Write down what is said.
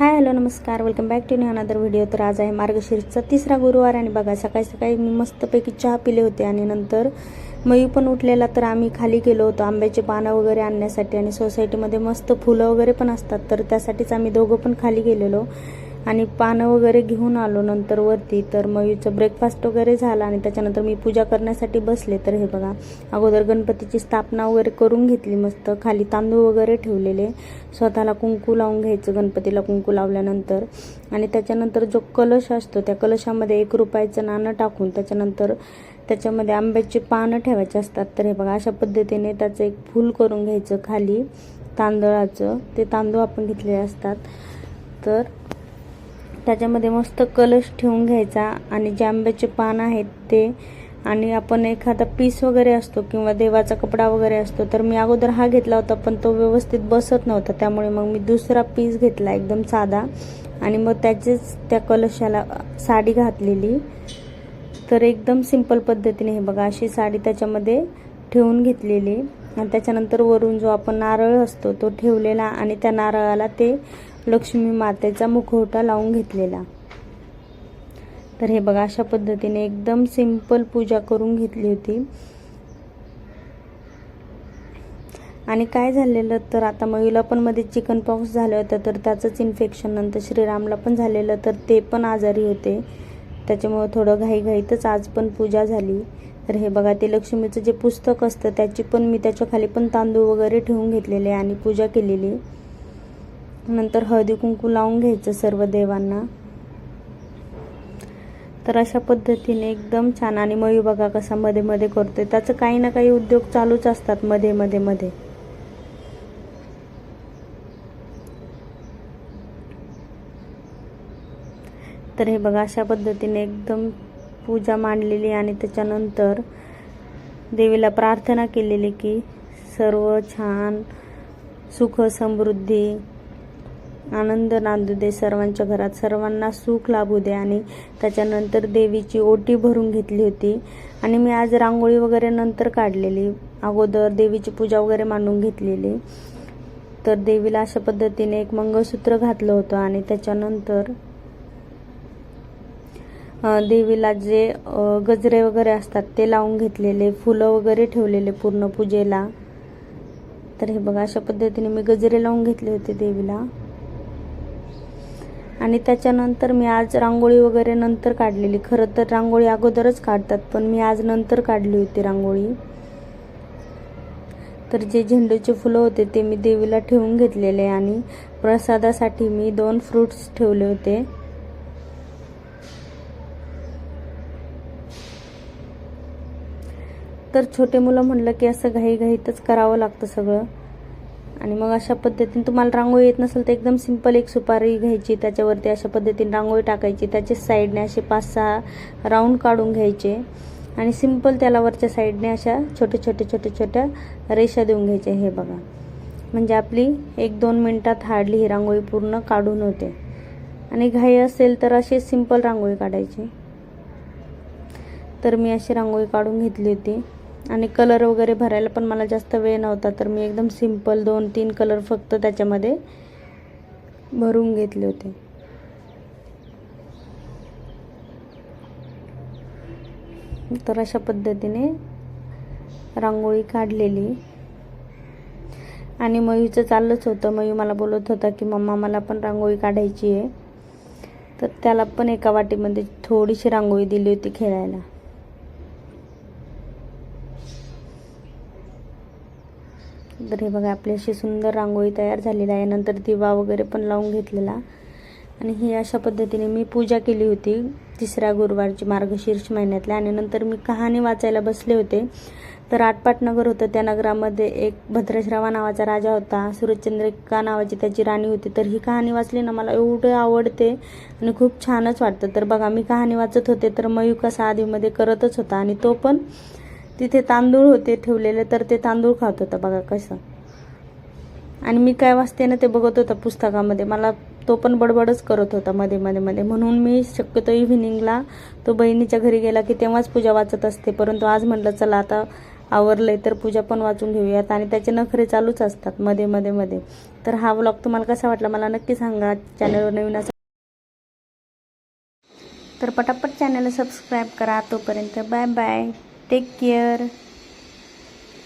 हाय hello नमस्कार. Welcome back to new another video तर आज आहे मार्गशीर्षचा तिसरा गुरुवार आणि बघा सकाळी सकाळी मी मस्तपैकी चहा पिले होते आणि नंतर मयू पण उठलेला तर आम्ही खाली गेलो होतो आंब्याचे पानं वगैरे आणण्यासाठी आणि सोसायटीमध्ये मस्त फुलं वगैरे पण असतात तर त्यासाठीच आम्ही दोघं पण खाली गेलेलो. आणि पानं वगैरे घेऊन आलो नंतर वरती तर मयूचं ब्रेकफास्ट वगैरे झाला आणि त्याच्यानंतर मी पूजा करण्यासाठी बसले. तर हे बघा अगोदर गणपतीची स्थापना वगैरे करून घेतली मस्त. खाली तांदूळ वगैरे ठेवलेले. स्वतःला कुंकू लावून घ्यायचं गणपतीला कुंकू लावल्यानंतर. आणि त्याच्यानंतर जो कलश असतो त्या कलशामध्ये एक रुपयाचं नाणं टाकून त्याच्यानंतर त्याच्यामध्ये आंब्याची पानं ठेवायची असतात. तर हे बघा अशा पद्धतीने त्याचं एक फूल करून घ्यायचं खाली तांदळाचं. ते तांदूळ आपण घेतलेले असतात. तर त्याच्यामध्ये मस्त कलश ठेवून घ्यायचा आणि जे आंब्याचे पान आहेत ते आणि आपण एखादा पीस वगैरे असतो किंवा देवाचा कपडा वगैरे असतो तर मी अगोदर हा घेतला होता पण तो व्यवस्थित बसत नव्हता. त्यामुळे मग मी दुसरा पीस घेतला एकदम साधा. आणि मग त्याचेच त्या कलशाला साडी घातलेली. तर एकदम सिंपल पद्धतीने हे बघा अशी साडी त्याच्यामध्ये ठेवून घेतलेली. आणि त्याच्यानंतर वरून जो आपण नारळ असतो तो ठेवलेला आणि त्या नारळाला ते लक्ष्मी मातेचा मुखवटा लावून घेतलेला. तर हे बघा अशा पद्धतीने एकदम सिंपल पूजा करून घेतली होती. आणि काय झालेलं तर आता मयूला पण मध्ये चिकन पॉक्स झालं होतं तर त्याचंच इन्फेक्शन नंतर श्रीरामला पण झालेलं तर ते पण आजारी होते. त्याच्यामुळं थोडं घाईघाईतच आज पण पूजा झाली. तर हे बघा ते लक्ष्मीचं जे पुस्तक असतं त्याची पण मी त्याच्याखाली पण तांदूळ वगैरे ठेवून घेतलेले आणि पूजा केलेली. नंतर हळदी कुंकू लावून घ्यायचं सर्व देवांना. तर अशा पद्धतीने एकदम छान आणि मयू बघा कसा मध्ये मध्ये करतोय. त्याचं काही ना काही उद्योग चालूच असतात मध्ये मध्ये मध्ये. तर हे बघा अशा पद्धतीने एकदम पूजा मांडलेली आणि त्याच्यानंतर देवीला प्रार्थना केलेली की सर्व छान सुख समृद्धी आनंद नांदू दे सर्वांच्या घरात. सर्वांना सुख लाभू दे. आणि त्याच्यानंतर देवीची ओटी भरून घेतली होती. आणि मी आज रांगोळी वगैरे नंतर काढलेली. अगोदर देवीची पूजा वगैरे मांडून घेतलेली. तर देवीला अशा पद्धतीने एक मंगळसूत्र घातलं होतं. आणि त्याच्यानंतर देवीला जे गजरे वगैरे असतात ते लावून घेतलेले. फुलं वगैरे ठेवलेले पूर्ण पूजेला. तर हे बघा अशा पद्धतीने मी गजरे लावून घेतले होते देवीला. आणि त्याच्यानंतर मी आज रांगोळी वगैरे नंतर काढलेली. खरं तर रांगोळी अगोदरच काढतात पण मी आज नंतर काढली होती रांगोळी. तर जे झेंडूचे फुलं होते ते मी देवीला ठेवून घेतलेले आणि प्रसादासाठी मी दोन फ्रूट्स ठेवले होते. तर छोटे मुलं म्हणलं की असं घाईघाईतच करावं लागतं सगळं. आणि मग अशा पद्धतीने तुम्हाला रांगोळी येत नसेल तर एकदम सिंपल एक सुपारी घ्यायची त्याच्यावरती अशा पद्धतीने रांगोळी टाकायची त्याच्या साईडने असे पाच सहा राऊंड काढून घ्यायचे आणि सिंपल त्याला वरच्या साईडने अशा छोट्या छोट्या छोट्या छोट्या रेषा देऊन घ्यायच्या हे बघा. म्हणजे आपली एक दोन मिनटात हार्डली ही रांगोळी पूर्ण काढून होते. आणि घाई असेल तर अशी सिंपल रांगोळी काढायची. तर मी अशी रांगोळी काढून घेतली होती. आणि कलर वगैरे भरायला पण मला जास्त वेळ नव्हता तर मी एकदम सिंपल दोन तीन कलर फक्त त्याच्यामध्ये भरून घेतले होते. तर अशा पद्धतीने रांगोळी काढलेली. आणि मयूचं चाललंच होतं. मयू मला बोलत होता की मम्मा मला पण रांगोळी काढायची आहे. तर त्याला पण एका वाटीमध्ये थोडीशी रांगोळी दिली होती खेळायला. तर हे बघा आपली अशी सुंदर रांगोळी तयार झालेली आहे. नंतर दिवा वगैरे पण लावून घेतलेला. आणि ही अशा पद्धतीने मी पूजा केली होती तिसऱ्या गुरुवारची मार्गशीर्ष महिन्यातल्या. आणि नंतर मी कहाणी वाचायला बसले होते. तर आटपाट नगर होतं. त्या नगरामध्ये एक भद्रश्रावा नावाचा राजा होता. सूर्यचंद्रिका नावाची त्याची राणी होती. तर ही कहाणी वाचली ना मला एवढं आवडते आणि खूप छानच वाटतं. तर बघा मी कहाणी वाचत होते तर मयूका साधीमध्ये आधीमध्ये करतच होता. आणि तो पण तिथे तांदूळ होते ठेवलेले तर ते तांदूळ खात होता बघा कसं. आणि मी काय वाचते ना ते बघत होता पुस्तकामध्ये. मला तो पण बडबडच करत होता मध्ये मध्ये मध्ये. म्हणून मी शक्यतो इव्हिनिंगला तो बहिणीच्या घरी गेला की तेव्हाच पूजा वाचत असते. परंतु आज म्हटलं चला आता आवरलंय तर पूजा पण वाचून घेऊयात. आणि त्याचे नखरे चालूच असतात मध्ये मध्ये मध्ये. तर हा व्लॉग तुम्हाला कसा वाटला मला नक्की सांगा. चॅनलवर नवीन असा तर पटापट चॅनलला सबस्क्राईब करा. तोपर्यंत बाय बाय take care.